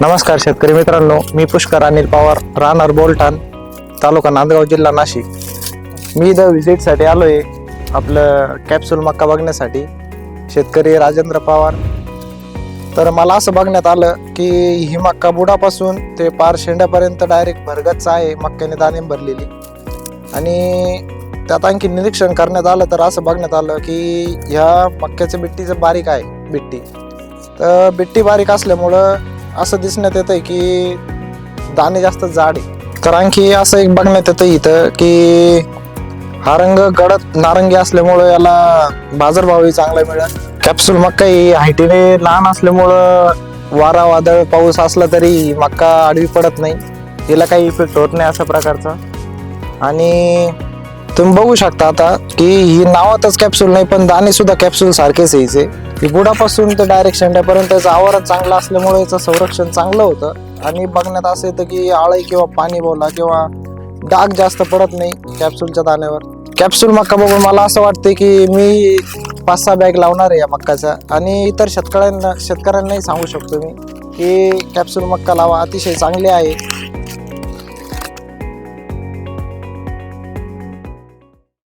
नमस्कार शेतकरी मित्रांनो मी पुष्कर अनिल पवार राहणार बोलठाण तालुका नांदगाव जिल्हा नाशिक. मी इथं व्हिजिटसाठी आलो आहे आपलं कॅप्सूल मक्का बघण्यासाठी. शेतकरी राजेंद्र पवार. तर मला असं बघण्यात आलं की ही मक्का बुडापासून ते पार शेंड्यापर्यंत डायरेक्ट भरगतच आहे मक्क्याने दाणे भरलेली. आणि त्यात आणखी निरीक्षण करण्यात आलं तर असं बघण्यात आलं की ह्या मक्क्याचं बिट्टीचं बारीक आहे बिट्टी. तर बिट्टी बारीक असल्यामुळं असं दिसण्यात येतंय की दाणे जास्त जाड आहे. कारण की असं एक बघण्यात येतं इथं की हा रंग गडद नारंगी असल्यामुळं याला बाजारभावही चांगला मिळेल. कॅप्सूल मक्का ही हायटीने लहान असल्यामुळं वारा वादळ पाऊस असला तरी मक्का आडवी पडत नाही. तिला काही इफेक्ट होत नाही अशा प्रकारचा. आणि तुम्ही बघू शकता आता की ही नावातच कॅप्सूल नाही पण दाणे सुद्धा कॅप्सूल सारखेच यायचे गुडापासून बुडापासून ते डायरेक्ट शेंड्यापर्यंत आवरण चांगलं चांगला असल्यामुळे याचं संरक्षण चांगलं होतं. आणि बघण्यात असं येतं की आळई किंवा पाणी बोला किंवा डाग जास्त पडत नाही कॅप्सूलच्या दाण्यावर. कॅप्सूल मक्का बघून मला असं वाटतं की मी पाच सहा बॅग लावणार आहे या मक्काचा. आणि इतर शेतकऱ्यांना शेतकऱ्यांनाही सांगू शकतो मी की कॅप्सूल मक्का लावा. अतिशय चांगले आहे.